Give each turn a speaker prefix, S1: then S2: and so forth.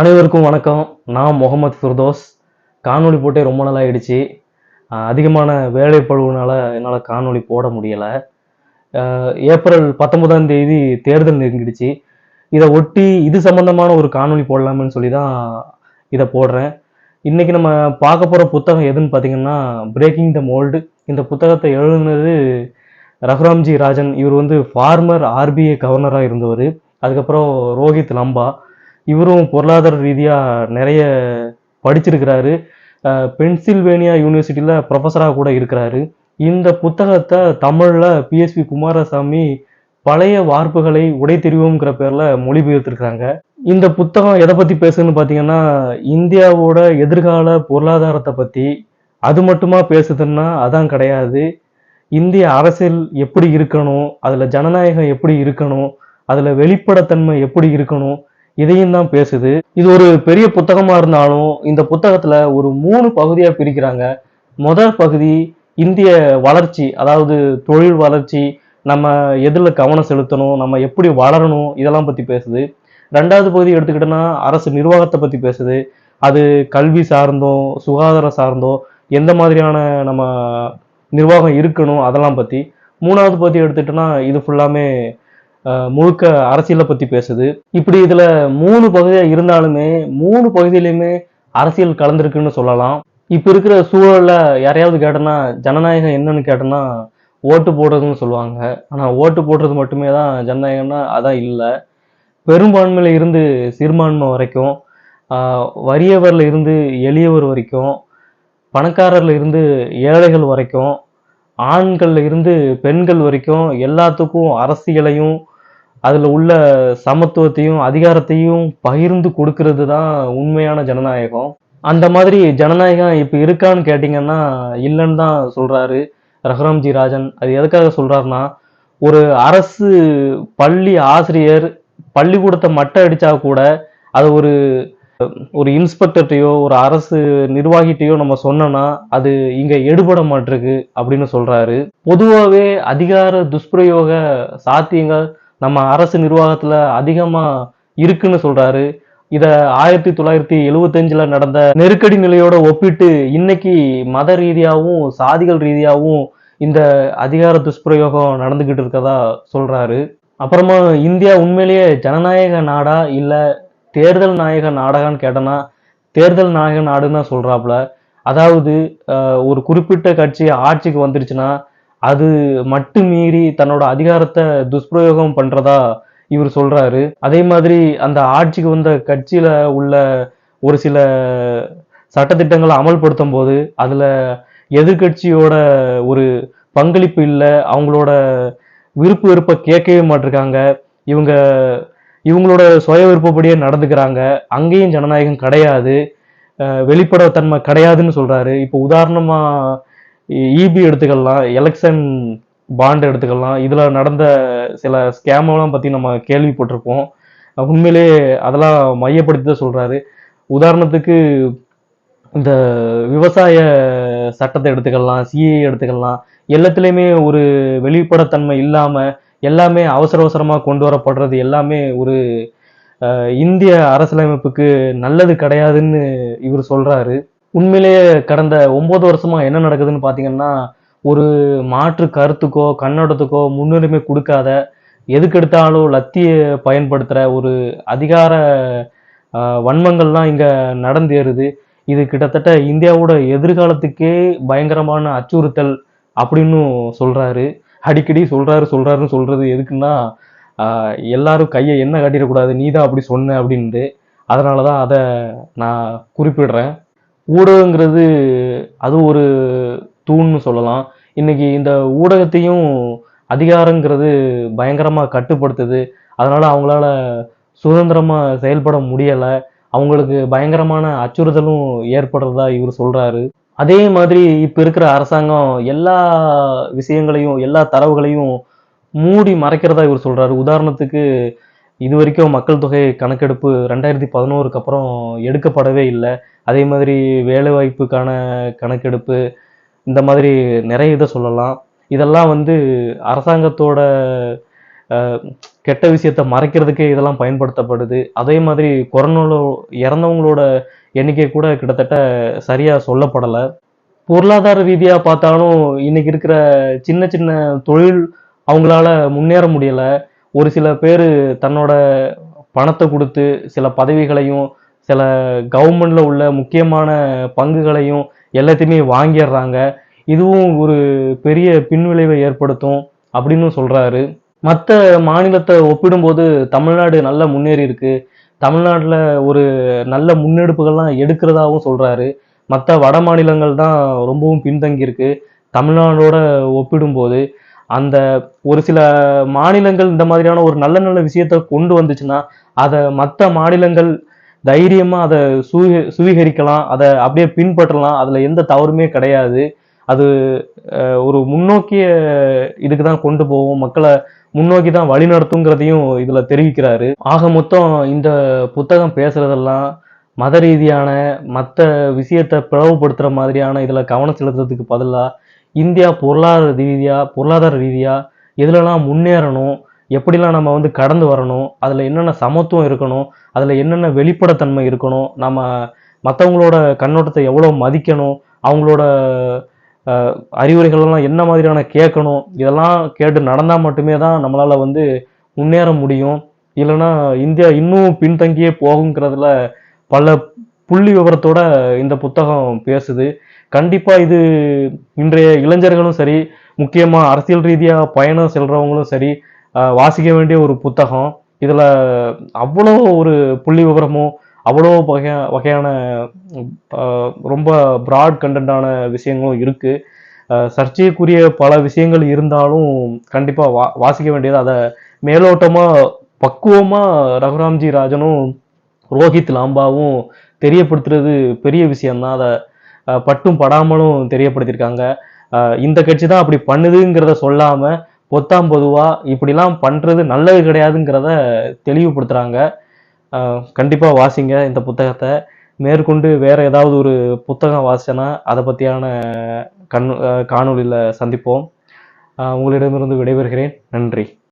S1: அனைவருக்கும் வணக்கம். நான் முகமது ஃபிர்தோஸ். காணொலி போட்டே ரொம்ப நாள் ஆயிடுச்சு அதிகமான வேலைப்பழுவுனால என்னால் காணொலி போட முடியலை. ஏப்ரல் பத்தொன்பதாம் தேதி தேர்தல் நெருங்கிடுச்சு. இதை ஒட்டி இது சம்பந்தமான ஒரு காணொலி போடலாமேன்னு சொல்லி தான் இதை போடுறேன். இன்றைக்கி நம்ம பார்க்க போகிற புத்தகம் எதுன்னு பார்த்தீங்கன்னா பிரேக்கிங் த மோல்டு இந்த புத்தகத்தை எழுதுனது ரகுராம்ஜி ராஜன். இவர் வந்து ஃபார்மர் ஆர்பிஐ கவர்னராக இருந்தவர். அதுக்கப்புறம் ரோஹித் லம்பா. இவரும் பொருளாதார ரீதியாக நிறைய படிச்சிருக்கிறாரு. பென்சில்வேனியா யூனிவர்சிட்டியில் ப்ரொஃபஸராக கூட இருக்கிறாரு. இந்த புத்தகத்தை தமிழில் பிஎஸ்பி குமாரசாமி பழைய வார்ப்புகளை உடை பேரில் மொழிபெயர்த்திருக்கிறாங்க. இந்த புத்தகம் எதை பற்றி பேசுதுன்னு பார்த்தீங்கன்னா இந்தியாவோட எதிர்கால பொருளாதாரத்தை பற்றி அது மட்டுமா பேசுதுன்னா அதான் கிடையாது. இந்திய அரசியல் எப்படி இருக்கணும் அதில் ஜனநாயகம் எப்படி இருக்கணும் அதில் வெளிப்படைத்தன்மை எப்படி இருக்கணும் இதையும் தான் பேசுது. இது ஒரு பெரிய புத்தகமா இருந்தாலும் இந்த புத்தகத்துல ஒரு மூணு பகுதியா பிரிக்கிறாங்க. முதல் பகுதி இந்திய வளர்ச்சி அதாவது தொழில் வளர்ச்சி நம்ம எதில் கவனம் செலுத்தணும் நம்ம எப்படி வளரணும் இதெல்லாம் பற்றி பேசுது. ரெண்டாவது பகுதி எடுத்துக்கிட்டோன்னா அரசு நிர்வாகத்தை பற்றி பேசுது. அது கல்வி சார்ந்தோ சுகாதாரம் சார்ந்தோ எந்த மாதிரியான நம்ம நிர்வாகம் இருக்கணும் அதெல்லாம் பற்றி மூணாவது பகுதி எடுத்துக்கிட்டோன்னா இது ஃபுல்லாமே முழுக்க அரசியலை பத்தி பேசுது. இப்படி இதுல மூணு பகுதியா இருந்தாலுமே மூணு பகுதியிலுமே அரசியல் கலந்துருக்குன்னு சொல்லலாம். இப்ப இருக்கிற சூழல்ல யாரையாவது கேட்டோன்னா ஜனநாயகம் என்னன்னு கேட்டோன்னா ஓட்டு போடுறதுன்னு சொல்லுவாங்க. ஆனா ஓட்டு போடுறது மட்டுமே தான் ஜனநாயகம்னா அதான் இல்லை. பெரும்பான்மையில இருந்து சிறுபான்மை வரைக்கும் வறியவரில் வறியவர்ல இருந்து எளியவர் வரைக்கும் பணக்காரர்ல இருந்து ஏழைகள் வரைக்கும் ஆண்கள்ல இருந்து பெண்கள் வரைக்கும் எல்லாத்துக்கும் அரசியலையும் அதில் உள்ள சமத்துவத்தையும் அதிகாரத்தையும் பகிர்ந்து கொடுக்கறது தான் உண்மையான ஜனநாயகம். அந்த மாதிரி ஜனநாயகம் இப்போ இருக்கான்னு கேட்டிங்கன்னா இல்லைன்னு தான் சொல்கிறாரு ரகுராம்ஜி ராஜன். அது எதுக்காக சொல்கிறாருன்னா ஒரு அரசு பள்ளி ஆசிரியர் பள்ளிக்கூடத்தை மட்டை அடித்தா கூட அது ஒரு ஒரு இன்ஸ்பெக்டர்ட்டையோ ஒரு அரசு நிர்வாகிட்டையோ நம்ம சொன்னோம்னா அது இங்கே எடுபட மாட்டிருக்கு அப்படின்னு சொல்கிறாரு பொதுவாகவே அதிகார துஷ்பிரயோக சாத்தியங்கள் நம்ம அரசு நிர்வாகத்தில் அதிகமாக இருக்குன்னு சொல்கிறாரு இதை ஆயிரத்தி தொள்ளாயிரத்தி எழுபத்தஞ்சில் நடந்த நெருக்கடி நிலையோட ஒப்பிட்டு இன்னைக்கு மத ரீதியாகவும் சாதிகள் ரீதியாகவும் இந்த அதிகார துஷ்பிரயோகம் நடந்துக்கிட்டு இருக்கதா சொல்கிறாரு அப்புறமா இந்தியா உண்மையிலேயே ஜனநாயக நாடா இல்லை தேர்தல் நாயக நாடகான்னு கேட்டோன்னா தேர்தல் நாயக நாடுன்னு தான் சொல்கிறாப்புல அதாவது ஒரு குறிப்பிட்ட கட்சி ஆட்சிக்கு வந்துருச்சுன்னா அது மட்டும் மீறி தன்னோட அதிகாரத்தை துஷ்பிரயோகம் பண்றதா இவர் சொல்றாரு. அதே மாதிரி அந்த ஆட்சிக்கு வந்த கட்சியில உள்ள ஒரு சில சட்டத்திட்டங்களை அமல்படுத்தும் போது அதுல எதிர்க்கட்சியோட ஒரு பங்களிப்பு இல்லை அவங்களோட விருப்பு விருப்ப கேட்கவே மாட்டிருக்காங்க. இவங்க இவங்களோட சுய விருப்பப்படியே நடந்துக்கிறாங்க. அங்கேயும் ஜனநாயகம் கிடையாது. வெளிப்படத்தன்மை கிடையாதுன்னு சொல்றாரு. இப்போ உதாரணமா இபி எடுத்துக்கலாம் எலெக்ஷன் பாண்ட் எடுத்துக்கலாம். இதில் நடந்த சில ஸ்கேமெல்லாம் பற்றி நம்ம கேள்விப்பட்டிருப்போம். உண்மையிலே அதெல்லாம் மையப்படுத்தி தான் சொல்கிறாரு உதாரணத்துக்கு இந்த விவசாய சட்டத்தை எடுத்துக்கலாம் சிஏ எடுத்துக்கலாம். எல்லாத்துலேயுமே ஒரு வெளிப்படைத்தன்மை இல்லாமல் எல்லாமே அவசர அவசரமாக கொண்டு வரப்படுறது எல்லாமே ஒரு இந்திய அரசியலமைப்புக்கு நல்லது கிடையாதுன்னு இவர் சொல்கிறாரு உண்மையிலேயே கடந்த ஒம்பது வருஷமா என்ன நடக்குதுன்னு பாத்தீங்கன்னா ஒரு மாற்று கருத்துக்கோ கண்ணோட்டத்துக்கோ முன்னுரிமை கொடுக்காத எதுக்கெடுத்தாலும் லத்திய பயன்படுத்துகிற ஒரு அதிகார வன்மங்கள்லாம் இங்கே நடந்தேறுது. இது கிட்டத்தட்ட இந்தியாவோட எதிர்காலத்துக்கே பயங்கரமான அச்சுறுத்தல் அப்படின்னு சொல்கிறாரு அடிக்கடி சொல்கிறாரு சொல்கிறாருன்னு சொல்கிறது எதுக்குன்னா எல்லாரும் கையை என்ன காட்டிடக்கூடாது நீ தான் அப்படி சொன்ன அப்படின்ட்டு. அதனால தான் அதை நான் குறிப்பிடுறேன். ஊடகங்கிறது அது ஒரு தூண்னு சொல்லலாம். இன்னைக்கு இந்த ஊடகத்தையும் அதிகாரங்கிறது பயங்கரமாக கட்டுப்படுத்துது. அதனால் அவங்களால சுதந்திரமாக செயல்பட முடியலை. அவங்களுக்கு பயங்கரமான அச்சுறுத்தலும் ஏற்படுறதா இவர் சொல்கிறாரு அதே மாதிரி இப்போ இருக்கிற அரசாங்கம் எல்லா விஷயங்களையும் எல்லா தரவுகளையும் மூடி மறைக்கிறதா இவர் சொல்கிறாரு உதாரணத்துக்கு இது வரைக்கும் மக்கள் தொகை கணக்கெடுப்பு ரெண்டாயிரத்தி பதினோருக்கு அப்புறம் எடுக்கப்படவே இல்லை. அதே மாதிரி வேலைவாய்ப்புக்கான கணக்கெடுப்பு இந்த மாதிரி நிறைய இதை சொல்லலாம். இதெல்லாம் வந்து அரசாங்கத்தோட கெட்ட விஷயத்த மறைக்கிறதுக்கே இதெல்லாம் பயன்படுத்தப்படுது. அதே மாதிரி கொரோனாவில் இறந்தவங்களோட எண்ணிக்கை கூட கிட்டத்தட்ட சரியாக சொல்லப்படலை. பொருளாதார ரீதியாக பார்த்தாலும் இன்னைக்கு இருக்கிற சின்ன சின்ன தொழில் அவங்களால முன்னேற முடியலை. ஒரு சில பேர் தன்னோட பணத்தை கொடுத்து சில பதவிகளையும் சில கவர்மெண்ட்டில் உள்ள முக்கியமான பங்குகளையும் எல்லாத்தையுமே வாங்கிடுறாங்க. இதுவும் ஒரு பெரிய பின்விளைவை ஏற்படுத்தும் அப்படின்னு சொல்கிறாரு மற்ற மாநிலத்தை ஒப்பிடும்போது தமிழ்நாடு நல்ல முன்னேறி இருக்கு. தமிழ்நாட்டில் ஒரு நல்ல முன்னெடுப்புகள்லாம் எடுக்கிறதாவும் சொல்கிறாரு மற்ற வட மாநிலங்கள் தான் ரொம்பவும் பின்தங்கியிருக்கு தமிழ்நாடோட ஒப்பிடும்போது அந்த ஒரு சில மாநிலங்கள் இந்த மாதிரியான ஒரு நல்ல நல்ல விஷயத்த கொண்டு வந்துச்சுன்னா அதை மற்ற மாநிலங்கள் தைரியமாக அதை சுவீ சுவீகரிக்கலாம் அதை அப்படியே பின்பற்றலாம். அதில் எந்த தவறுமே கிடையாது. அது ஒரு முன்னோக்கிய இதுக்கு தான் கொண்டு போகும் மக்களை முன்னோக்கி தான் வழிநடத்துங்கிறதையும் இதில் தெரிவிக்கிறாரு. ஆக மொத்தம் இந்த புத்தகம் பேசுகிறதெல்லாம் மத ரீதியான மற்ற விஷயத்தை பிளவுபடுத்துகிற மாதிரியான இதில் கவனம் செலுத்துறதுக்கு பதிலாக இந்தியா பொருளாதார ரீதியாக பொருளாதார ரீதியாக எதுலலாம் முன்னேறணும் எப்படிலாம் நம்ம வந்து கடந்து வரணும் அதில் என்னென்ன சமத்துவம் இருக்கணும் அதில் என்னென்ன வெளிப்படைத்தன்மை இருக்கணும் நம்ம மற்றவங்களோட கண்ணோட்டத்தை எவ்வளோ மதிக்கணும் அவங்களோட அஹ், அறிவுரைகளெல்லாம் என்ன மாதிரியான கேட்கணும் இதெல்லாம் கேட்டு நடந்தால் மட்டுமே தான் நம்மளால் வந்து முன்னேற முடியும். இல்லைன்னா இந்தியா இன்னும் பின்தங்கியே போகுங்கிறதுல பல புள்ளி விவரத்தோட இந்த புத்தகம் பேசுது. கண்டிப்பா இது இன்றைய இளைஞர்களும் சரி முக்கியமா அரசியல் ரீதியா பயணம் செல்றவங்களும் சரி வாசிக்க வேண்டிய ஒரு புத்தகம். இதுல அவ்வளோ ஒரு புள்ளி விவரமும் அவ்வளோ வகையா வகையான ரொம்ப ப்ராட் கண்டென்ட்டான விஷயங்களும் இருக்குது சர்ச்சைக்குரிய பல விஷயங்கள் இருந்தாலும் கண்டிப்பாக வா வாசிக்க வேண்டியது. அதை மேலோட்டமாக பக்குவமாக ரகுராம்ஜி ராஜனும் ரோஹித் லாம்பாவும் தெரியப்படுத்துறது பெரிய விஷயம்தான். அதை பட்டும் படாமலும் தெரியப்படுத்தியிருக்காங்க. இந்த கட்சி தான் அப்படி பண்ணுதுங்கிறத சொல்லாமல் பொத்தாம் பொதுவாக இப்படிலாம் பண்ணுறது நல்லது கிடையாதுங்கிறத தெளிவுபடுத்துகிறாங்க கண்டிப்பாக வாசிங்க இந்த புத்தகத்தை. மேற்கொண்டு வேற ஏதாவது ஒரு புத்தகம் வாசிச்சேன்னா அதை பற்றியான கண் காணொலியில் சந்திப்போம். உங்களிடமிருந்து விடைபெறுகிறேன். நன்றி.